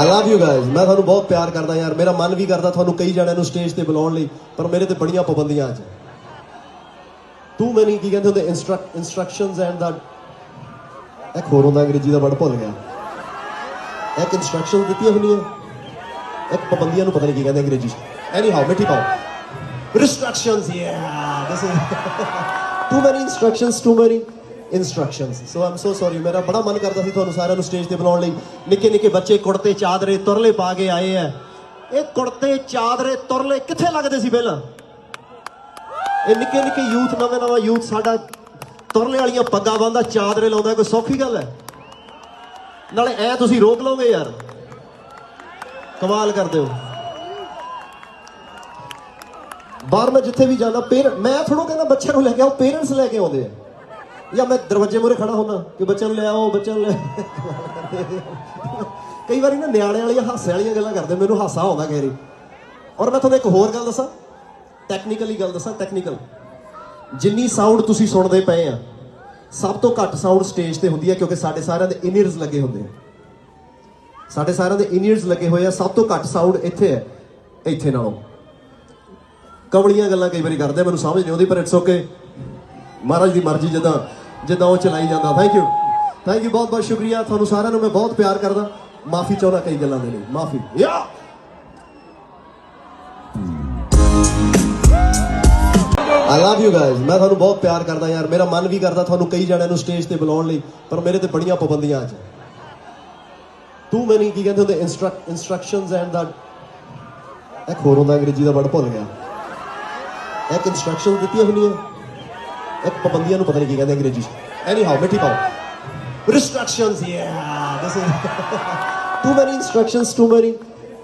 I love you guys ਮੈਂ ਤੁਹਾਨੂੰ ਬਹੁਤ ਪਿਆਰ ਕਰਦਾ ਯਾਰ। ਮੇਰਾ ਮਨ ਵੀ ਕਰਦਾ ਤੁਹਾਨੂੰ ਕਈ ਜਣਿਆਂ ਨੂੰ ਸਟੇਜ ਤੇ ਬੁਲਾਉਣ ਲਈ, ਪਰ ਮੇਰੇ ਤੇ ਬੜੀਆਂ ਪਾਬੰਦੀਆਂ ਅੱਜ। ਟੂ ਮੈਨੀ ਕੀ ਕਹਿੰਦੇ ਹੁੰਦੇ? ਇਨਸਟਰਕਸ਼ਨਸ ਐਂਡ ਦਾ ਇੱਕ ਹੋਰ ਹੁੰਦਾ, ਅੰਗਰੇਜ਼ੀ ਦਾ ਵਰਡ ਭੁੱਲ ਗਿਆ। ਇੱਕ ਇਨਸਟਰਕਸ਼ਨ ਦਿੱਤੀਆਂ ਹੁੰਦੀਆਂ। ਇੱਕ ਪਾਬੰਦੀਆਂ ਨੂੰ ਪਤਾ ਨਹੀਂ ਕੀ ਕਹਿੰਦੇ ਅੰਗਰੇਜ਼ੀ ਚ। ਐਨੀ ਹਾਊ ਮਿੱਠੀ ਪਾਓ। Restrictions, yeah, this is too many instructions, too many instructions. So, i'm so sorry. ਮੇਰਾ ਬੜਾ ਮਨ ਕਰਦਾ ਸੀ ਤੁਹਾਨੂੰ ਸਾਰਿਆਂ ਨੂੰ ਸਟੇਜ ਤੇ ਬੁਲਾਉਣ ਲਈ। ਨਿੱਕੇ ਨਿੱਕੇ ਬੱਚੇ ਕੁੜਤੇ ਚਾਦਰੇ ਤੁਰਲੇ ਪਾ ਕੇ ਆਏ ਆ। ਇਹ ਕੁੜਤੇ ਚਾਦਰੇ ਤੁਰਲੇ ਕਿੱਥੇ ਲੱਗਦੇ ਸੀ ਪਹਿਲਾਂ? ਇਹ ਨਿੱਕੇ ਨਿੱਕੇ ਯੂਥ ਨਵੇਂ ਨਵਾਂ ਯੂਥ ਸਾਡਾ ਤੁਰਲੇ ਵਾਲੀਆਂ ਪੱਗਾਂ ਬੰਦਾ ਚਾਦਰੇ ਲਾਉਂਦਾ, ਕੋਈ ਸੌਖੀ ਗੱਲ ਹੈ? ਨਾਲੇ ਐ ਤੁਸੀਂ ਰੋਕ ਲਓਗੇ ਯਾਰ। ਕਮਾਲ ਕਰਦੇ ਹੋ। ਬਾਹਰ ਮੈਂ ਜਿੱਥੇ ਵੀ ਜਾਂਦਾ ਪੇਰ ਮੈਂ ਥੋੜੋ ਕਹਿੰਦਾ ਬੱਚਿਆਂ ਨੂੰ ਲੈ ਕੇ ਆਓ ਪੇਰੈਂਟਸ ਲੈ ਕੇ ਆਉਂਦੇ ਆ। ਜਾਂ ਮੈਂ ਦਰਵਾਜ਼ੇ ਮੂਹਰੇ ਖੜਾ ਹੁੰਦਾ ਕਿ ਬੱਚਿਆਂ ਨੂੰ ਲੈ ਆਓ, ਬੱਚਿਆਂ ਨੂੰ ਲੈ ਕਈ ਵਾਰੀ ਨਾ ਨਿਆਣੇ ਵਾਲੀਆਂ ਹਾਸੇ ਵਾਲੀਆਂ ਗੱਲਾਂ ਕਰਦੇ, ਮੈਨੂੰ ਹਾਸਾ ਆਉਂਦਾ ਗੈਰੀ ਔਰ ਮੈਂ ਤੁਹਾਨੂੰ ਇੱਕ ਹੋਰ ਗੱਲ ਦੱਸਾਂ ਟੈਕਨੀਕਲੀ ਗੱਲ ਦੱਸਾਂ ਟੈਕਨੀਕਲ ਜਿੰਨੀ ਸਾਊਂਡ ਤੁਸੀਂ ਸੁਣਦੇ ਪਏ ਆ, ਸਭ ਤੋਂ ਘੱਟ ਸਾਊਂਡ ਸਟੇਜ ਤੇ ਹੁੰਦੀ ਹੈ ਕਿਉਂਕਿ ਸਾਡੇ ਸਾਰਿਆਂ ਦੇ ਇਨਰਸ ਲੱਗੇ ਹੁੰਦੇ ਆ। ਸਾਡੇ ਸਾਰਿਆਂ ਦੇ ਇਨਰਸ ਲੱਗੇ ਹੋਏ ਆ, ਸਭ ਤੋਂ ਘੱਟ ਸਾਊਂਡ ਇੱਥੇ ਹੈ, ਇੱਥੇ ਨਾਲੋਂ। ਕਵਲੀਆਂ ਗੱਲਾਂ ਕਈ ਵਾਰੀ ਕਰਦੇ ਮੈਨੂੰ ਸਮਝ ਨਹੀਂ ਆਉਂਦੀ, ਪਰ ਇਟਸ ਓਕੇ ਮਹਾਰਾਜ ਦੀ ਮਰਜ਼ੀ ਜਦਾਂ ਜਿੱਦਾਂ ਉਹ ਚਲਾਈ ਜਾਂਦਾ। ਥੈਂਕ ਯੂ ਥੈਂਕ ਯੂ ਬਹੁਤ ਬਹੁਤ ਸ਼ੁਕਰੀਆ। ਤੁਹਾਨੂੰ ਸਾਰਿਆਂ ਨੂੰ ਮੈਂ ਬਹੁਤ ਪਿਆਰ ਕਰਦਾ। ਮਾਫੀ ਚਾਹੁੰਦਾ ਕਈ ਗੱਲਾਂ ਦੇ ਲਈ। ਮਾਫੀ। ਯਾ! ਆਈ ਲਵ ਯੂ ਗਾਇਜ਼ ਮੈਂ ਤੁਹਾਨੂੰ ਬਹੁਤ ਪਿਆਰ ਕਰਦਾ ਯਾਰ। ਮੇਰਾ ਮਨ ਵੀ ਕਰਦਾ ਤੁਹਾਨੂੰ ਕਈ ਜਣਿਆਂ ਨੂੰ ਸਟੇਜ ਤੇ ਬੁਲਾਉਣ ਲਈ, ਪਰ ਮੇਰੇ ਤੇ ਬੜੀਆਂ ਪਾਬੰਦੀਆਂ ਅੱਜ। ਟੂ ਮੈਨੀ ਕੀ ਕਹਿੰਦੇ ਹੁੰਦੇ? ਇਨਸਟਰਕਸ਼ਨਸ ਐਂਡ ਦਾ ਇੱਕ ਹੋਰ ਹੁੰਦਾ, ਅੰਗਰੇਜ਼ੀ ਦਾ ਵਰਡ ਭੁੱਲ ਗਿਆ। ਇੱਕ ਇਨਸਟਰਕਸ਼ਨ ਦਿੱਤੀਆਂ ਹੁੰਦੀਆਂ। ਇਹ ਪਾਬੰਦੀਆਂ ਨੂੰ ਪਤਾ ਨਹੀਂ ਕੀ ਕਹਿੰਦੇ ਅੰਗਰੇਜ਼ੀ ਚ। ਐਨੀ ਹਾਊ ਮਿੱਠੀ ਪਾਓ। Restrictions, yeah, this is too many instructions, too many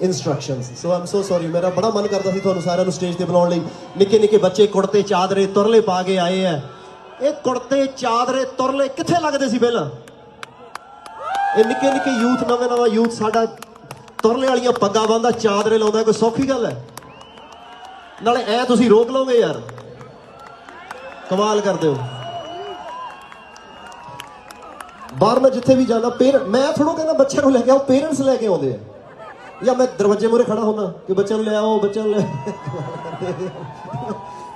instructions. So, i'm so sorry, ਮੇਰਾ ਬੜਾ ਮਨ ਕਰਦਾ ਸੀ ਤੁਹਾਨੂੰ ਸਾਰਿਆਂ ਨੂੰ ਸਟੇਜ ਤੇ ਬੁਲਾਉਣ ਲਈ। ਨਿੱਕੇ ਨਿੱਕੇ ਬੱਚੇ ਕੁੜਤੇ ਚਾਦਰੇ ਤੁਰਲੇ ਪਾ ਕੇ ਆਏ ਆ। ਇਹ ਕੁੜਤੇ ਚਾਦਰੇ ਤੁਰਲੇ ਕਿੱਥੇ ਲੱਗਦੇ ਸੀ ਪਹਿਲਾਂ? ਇਹ ਨਿੱਕੇ ਨਿੱਕੇ ਯੂਥ, ਨਵੇਂ ਨਵਾਂ ਯੂਥ ਸਾਡਾ ਤੁਰਲੇ ਵਾਲੀਆਂ ਪੱਗਾਂ ਬੰਦਾ ਚਾਦਰੇ ਲਾਉਂਦਾ, ਕੋਈ ਸੌਖੀ ਗੱਲ ਹੈ? ਨਾਲੇ ਐ ਤੁਸੀਂ ਰੋਕ ਲਓਗੇ ਯਾਰ। ਕਮਾਲ ਕਰਦੇ ਹੋ। ਬਾਹਰ ਮੈਂ ਜਿੱਥੇ ਵੀ ਜਾਂਦਾ ਪੇਰ ਮੈਂ ਥੋੜੋ ਕਹਿੰਦਾ ਬੱਚਿਆਂ ਨੂੰ ਲੈ ਕੇ ਆਓ ਪੇਰੈਂਟਸ ਲੈ ਕੇ ਆਉਂਦੇ ਆ। ਜਾਂ ਮੈਂ ਦਰਵਾਜ਼ੇ ਮੂਹਰੇ ਖੜਾ ਹੁੰਦਾ, ਕਿ ਬੱਚਿਆਂ ਨੂੰ ਲੈ ਆਓ, ਬੱਚਿਆਂ ਨੂੰ ਲੈ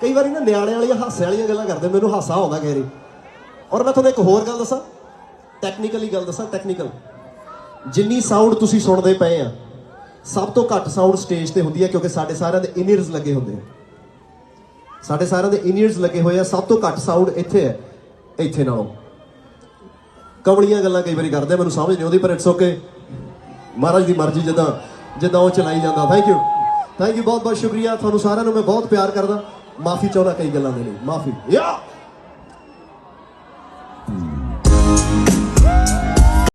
ਕਈ ਵਾਰੀ ਨਾ ਨਿਆਣੇ ਵਾਲੀਆਂ, ਹਾਸੇ ਵਾਲੀਆਂ ਗੱਲਾਂ ਕਰਦੇ, ਮੈਨੂੰ ਹਾਸਾ ਆਉਂਦਾ ਗੈਰੀ ਔਰ ਮੈਂ ਤੁਹਾਨੂੰ ਇੱਕ ਹੋਰ ਗੱਲ ਦੱਸਾਂ ਟੈਕਨੀਕਲੀ ਗੱਲ ਦੱਸਾਂ ਟੈਕਨੀਕਲ ਜਿੰਨੀ ਸਾਊਂਡ ਤੁਸੀਂ ਸੁਣਦੇ ਪਏ ਆ, ਸਭ ਤੋਂ ਘੱਟ ਸਾਊਂਡ ਸਟੇਜ ਤੇ ਹੁੰਦੀ ਹੈ ਕਿਉਂਕਿ ਸਾਡੇ ਸਾਰਿਆਂ ਦੇ ਇਨਰਸ ਲੱਗੇ ਹੁੰਦੇ ਆ। ਸਾਡੇ ਸਾਰਿਆਂ ਦੇ ਇਨੀਅਰਸ ਲੱਗੇ ਹੋਏ ਆ, ਸਭ ਤੋਂ ਘੱਟ ਸਾਊਂਡ ਇੱਥੇ ਹੈ, ਇੱਥੇ ਨਾਲੋਂ। ਕਵਲੀਆਂ ਗੱਲਾਂ ਕਈ ਵਾਰੀ ਕਰਦੇ ਮੈਨੂੰ ਸਮਝ ਨਹੀਂ ਆਉਂਦੀ, ਪਰ ਇਟਸ ਓਕੇ ਮਹਾਰਾਜ ਦੀ ਮਰਜ਼ੀ ਜਦਾਂ, ਜਿੱਦਾਂ ਉਹ ਚਲਾਈ ਜਾਂਦਾ। ਥੈਂਕ ਯੂ ਥੈਂਕ ਯੂ ਬਹੁਤ ਬਹੁਤ ਸ਼ੁਕਰੀਆ। ਤੁਹਾਨੂੰ ਸਾਰਿਆਂ ਨੂੰ ਮੈਂ ਬਹੁਤ ਪਿਆਰ ਕਰਦਾ। ਮਾਫੀ ਚਾਹੁੰਦਾ ਕਈ ਗੱਲਾਂ ਦੇ ਲਈ। ਮਾਫੀ। ਯਾ